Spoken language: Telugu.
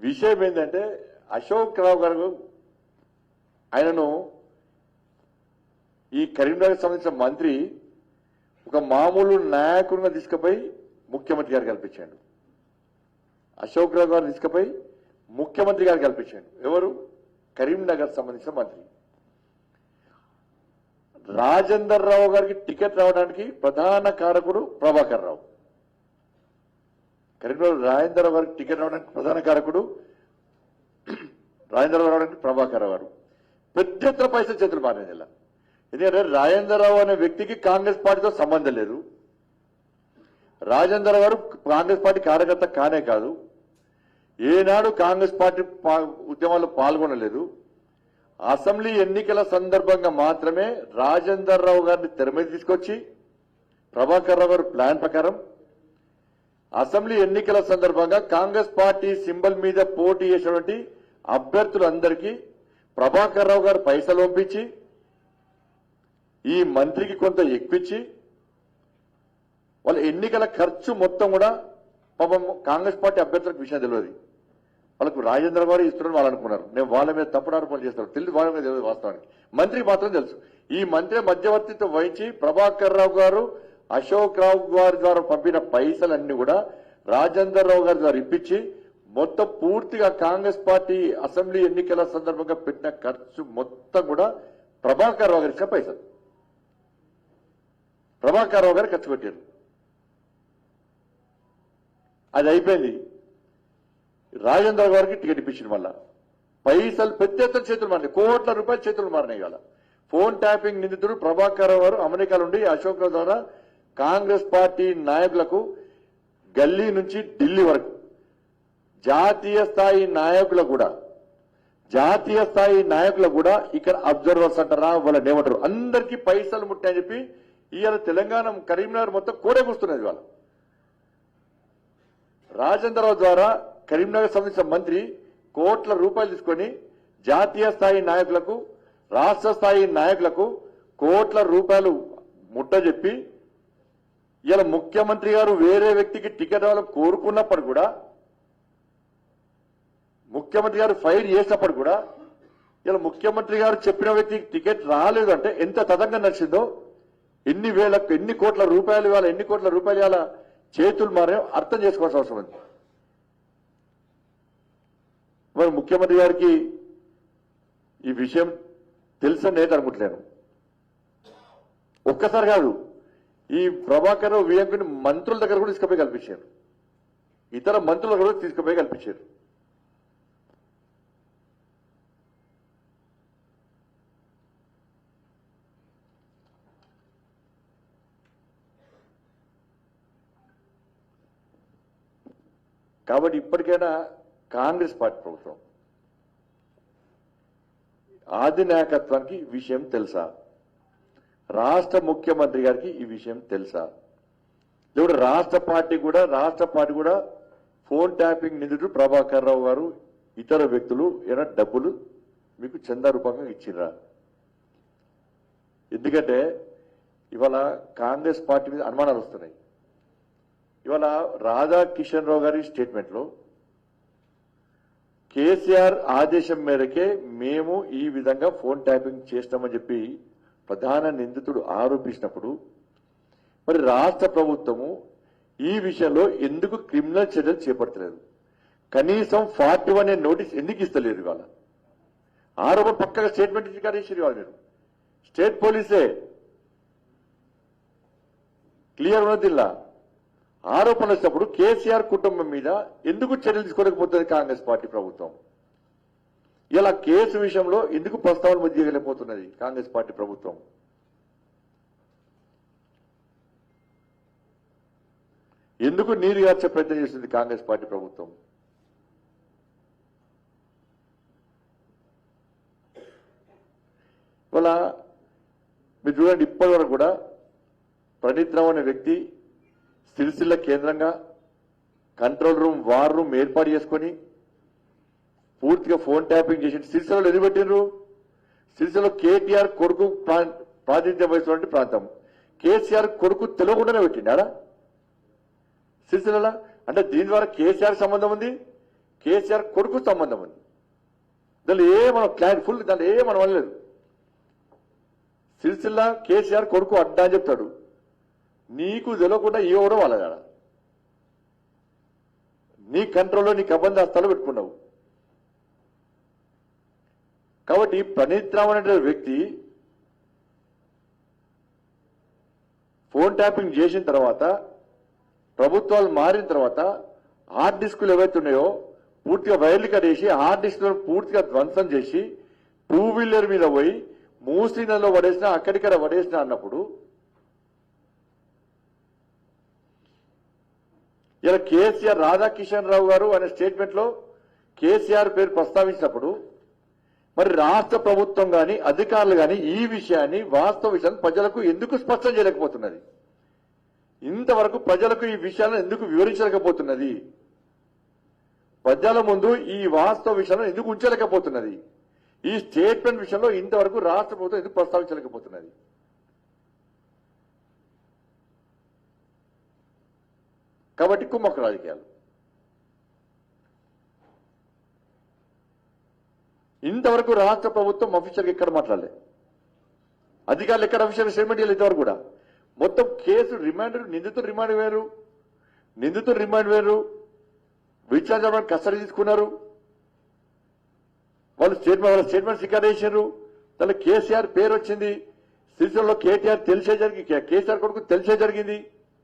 విషయం ఏంటంటే అశోక్ రావు గారు ఆయనను ఈ కరీంనగర్ సంబంధించిన మంత్రి ఒక మామూలు నాయకుడిగా తీసుకుపోయి ముఖ్యమంత్రి గారు కల్పించాడు. అశోక్ రావు గారు తీసుకుపోయి ముఖ్యమంత్రి గారు కల్పించాడు. ఎవరు? కరీంనగర్ సంబంధించిన మంత్రి. రాజేందర్ రావు గారికి టికెట్ రావడానికి ప్రధాన కారకుడు ప్రభాకర్ రావు. కరీంనగర్ రాజేందర్ వారికి టికెట్ రావడానికి ప్రధాన కారకుడు రాజేంద్ర రావడానికి ప్రభాకర్ రావు గారు. పెద్ద ఎత్తున పైసలు చేతులు మారిన జిల్లా ఎందుకంటే రాజేంద్ర రావు అనే వ్యక్తికి కాంగ్రెస్ పార్టీతో సంబంధం లేదు. రాజేంద్ర గారు కాంగ్రెస్ పార్టీ కార్యకర్త కానే కాదు. ఏనాడు కాంగ్రెస్ పార్టీ ఉద్యమాల్లో పాల్గొనలేదు. అసెంబ్లీ ఎన్నికల సందర్భంగా మాత్రమే రాజేందర్ రావు గారిని తెర మీద తీసుకొచ్చి ప్రభాకర్ రావు గారు ప్లాన్ ప్రకారం అసెంబ్లీ ఎన్నికల సందర్భంగా కాంగ్రెస్ పార్టీ సింబల్ మీద పోటీ చేసినటువంటి అభ్యర్థులందరికీ ప్రభాకర్ రావు గారు పైసలు పంపించి ఈ మంత్రికి కొంత ఎక్కించి వాళ్ళ ఎన్నికల ఖర్చు మొత్తం కూడా పాపం కాంగ్రెస్ పార్టీ అభ్యర్థులకు విషయం తెలియదు. వాళ్ళకు రాజేంద్ర గారు ఇస్తున్నారని వాళ్ళు అనుకున్నారు. నేను వాళ్ళ మీద తప్పుడు ఆరోపణలు చేస్తాను తెలియదు వాళ్ళ మీద తెలియదు వాస్తవానికి. మంత్రికి మాత్రం తెలుసు. ఈ మంత్రి మధ్యవర్తిత్వం వహించి ప్రభాకర్ రావు గారు అశోక్ రావు గారి ద్వారా పంపిన పైసలన్నీ కూడా రాజేందర్ రావు గారి ద్వారా ఇప్పించి మొత్తం పూర్తిగా కాంగ్రెస్ పార్టీ అసెంబ్లీ ఎన్నికల సందర్భంగా పెట్టిన ఖర్చు మొత్తం కూడా ప్రభాకర్ రావు గారి ఇచ్చిన పైసలు. ప్రభాకర్ రావు గారు ఖర్చు పెట్టారు. అది అయిపోయింది. రాజేంద్ర గారికి టికెట్ ఇప్పించింది మళ్ళా. పైసలు పెద్ద ఎత్తున చేతులు మారినాయి. కోట్ల రూపాయలు చేతులు మారినాయి ఇవాళ. ఫోన్ ట్యాపింగ్ నిందితుడు ప్రభాకర్ రావు గారు అమెరికా నుండి అశోక్ ద్వారా కాంగ్రెస్ పార్టీ నాయకులకు గల్లీ నుంచి ఢిల్లీ వరకు జాతీయ స్థాయి నాయకులకు కూడా జాతీయ స్థాయి నాయకులకు కూడా ఇక్కడ అబ్జర్వర్స్ అంటారా వాళ్ళని ఏమంటారు? అందరికీ పైసలు ముట్టాయని చెప్పి ఇవాళ తెలంగాణ కరీంనగర్ మొత్తం కూడా కూస్తున్నది వాళ్ళ రాజేంద్రరావు ద్వారా కరీంనగర్ సంబంధించిన మంత్రి కోట్ల రూపాయలు తీసుకొని జాతీయ స్థాయి నాయకులకు రాష్ట్ర స్థాయి నాయకులకు కోట్ల రూపాయలు ముట్టజెప్పి ఇలా ముఖ్యమంత్రి గారు వేరే వ్యక్తికి టికెట్ రావాలని కోరుకున్నప్పుడు కూడా ముఖ్యమంత్రి గారు ఫైర్ చేసినప్పుడు కూడా ఇలా ముఖ్యమంత్రి గారు చెప్పిన వ్యక్తికి టికెట్ రాలేదు అంటే ఎంత తదంగా నడిచిందో ఎన్ని వేల ఎన్ని కోట్ల రూపాయలు ఇవాళ ఎన్ని కోట్ల రూపాయలు ఇవ్వాల చేతులు మారాయో అర్థం చేసుకోవాల్సిన అవసరం ఉంది. మరి ముఖ్యమంత్రి గారికి ఈ విషయం తెలుసని నేను అనుకుంటలేను. ఒక్కసారి కాదు ఈ ప్రభాకర్ వియంకుని మంత్రుల దగ్గర కూడా తీసుకుపోయి కల్పించారు. ఇతర మంత్రుల దగ్గర కూడా తీసుకుపోయి కల్పించారు. కాబట్టి ఇప్పటికైనా కాంగ్రెస్ పార్టీ ప్రభుత్వం ఆది నాయకత్వానికి విషయం తెలుసా? రాష్ట్ర ముఖ్యమంత్రి గారికి ఈ విషయం తెలుసా? ఇప్పుడు రాష్ట్ర పార్టీ కూడా రాష్ట్ర పార్టీ కూడా ఫోన్ ట్యాపింగ్ నిధుడు ప్రభాకర్ రావు గారు ఇతర వ్యక్తులు ఏమైనా డబ్బులు మీకు చందా రూపంగా ఇచ్చిర్రా? ఎందుకంటే ఇవాళ కాంగ్రెస్ పార్టీ మీద అనుమానాలు వస్తున్నాయి. ఇవాళ రాధా కిషన్ రావు గారి స్టేట్మెంట్లో కేసీఆర్ ఆదేశం మేరకే మేము ఈ విధంగా ఫోన్ ట్యాపింగ్ చేస్తామని చెప్పి ప్రధాన నిందితుడు ఆరోపించినప్పుడు మరి రాష్ట్ర ప్రభుత్వము ఈ విషయంలో ఎందుకు క్రిమినల్ చర్యలు చేపట్టలేదు? కనీసం ఫార్టీ వన్ నోటీస్ ఎందుకు ఇస్తలేరు ఇవాళ? ఆరోపణ పక్కగా స్టేట్మెంట్ ఇచ్చి ఇచ్చారు ఇవాళ మీరు స్టేట్ పోలీసే క్లియర్ ఉన్నదిలా ఆరోపణ వచ్చినప్పుడు కేసీఆర్ కుటుంబం మీద ఎందుకు చర్యలు తీసుకోలేకపోతుంది కాంగ్రెస్ పార్టీ ప్రభుత్వం? ఇలా కేసు విషయంలో ఎందుకు ప్రస్తావన మధ్యగలిపోతున్నది కాంగ్రెస్ పార్టీ ప్రభుత్వం? ఎందుకు నీరు గార్చే ప్రయత్నం చేస్తుంది కాంగ్రెస్ పార్టీ ప్రభుత్వం? ఇవాళ మీరు చూడండి ఇప్పటి వరకు కూడా ప్రణీత్ అనే వ్యక్తి సిరిసిల్ల కేంద్రంగా కంట్రోల్ రూమ్ వార్ రూమ్ ఏర్పాటు చేసుకొని పూర్తిగా ఫోన్ ట్యాపింగ్ చేసి సిరిసిల్లలో ఎందుకు పెట్టిండ్రు? సిరిసిల్లలో కేటీఆర్ కొడుకు ప్రా- ప్రాతినిధ్యం వహిస్తున్నటువంటి ప్రాంతం. కేసీఆర్ కొడుకు తెలియకుండానే పెట్టిండారా? సిరిసిల్ల అంటే దీని ద్వారా కేసీఆర్ సంబంధం ఉంది కేసీఆర్ కొడుకు సంబంధం ఉంది. దానిలో ఏ మనం క్లారిటీ ఫుల్ దాంట్లో ఏ మనం అనలేదు. సిరిసిల్ల కేసీఆర్ కొడుకు అడ్డా అని చెప్తాడు. నీకు తెలియకుండా ఇవ్వడం వాళ్ళ నీ కంట్రోల్లో నీకు అబ్బంది అస్తాలు పెట్టుకున్నావు. కాబట్టి ప్రణీత్ రావు అనే వ్యక్తి ఫోన్ ట్యాపింగ్ చేసిన తర్వాత ప్రభుత్వాలు మారిన తర్వాత హార్డ్ డిస్కులు ఏవైతే ఉన్నాయో పూర్తిగా వైర్లు కట్టేసి హార్డ్ డిస్కులను పూర్తిగా ధ్వంసం చేసి టూ వీలర్ మీద పోయి మూసీ నదిలో పడేసిన అక్కడిక్కడ పడేసిన అన్నప్పుడు ఇలా కేసీఆర్ రాధాకిషన్ రావు గారు అనే స్టేట్మెంట్లో కేసీఆర్ పేరు ప్రస్తావించినప్పుడు మరి రాష్ట్ర ప్రభుత్వం గాని అధికారులు గాని ఈ విషయాన్ని వాస్తవ విషయాన్ని ప్రజలకు ఎందుకు స్పష్టం చేయలేకపోతున్నది? ఇంతవరకు ప్రజలకు ఈ విషయాలను ఎందుకు వివరించలేకపోతున్నది? ప్రజల ముందు ఈ వాస్తవ విషయాలను ఎందుకు ఉంచలేకపోతున్నది? ఈ స్టేట్మెంట్ విషయంలో ఇంతవరకు రాష్ట్ర ప్రభుత్వం ఎందుకు ప్రస్తావించలేకపోతున్నది? కాబట్టి కుమ్మక్క రాజకీయాలు. ఇంతవరకు రాష్ట్ర ప్రభుత్వం అఫీషియల్గా ఎక్కడ మాట్లాడలే. అధికారులు ఎక్కడ అఫీషియల్ స్టేట్మెంట్ ఇవ్వలేదు ఇంతవరకు కూడా. మొత్తం కేసు రిమాండ్ నిందితుడు రిమాండ్ వేరు నిందితుడు రిమాండ్ వేరు విచారణ కస్టడీ తీసుకున్నారు. వాళ్ళు స్టేట్మెంట్ వాళ్ళ స్టేట్మెంట్ రికార్డ్ చేశారు తన కేసీఆర్ పేరు వచ్చింది. శ్రీశైలంలో కేటీఆర్ తెలిసే జరిగింది కేసీఆర్ కొడుకు తెలిసే జరిగింది.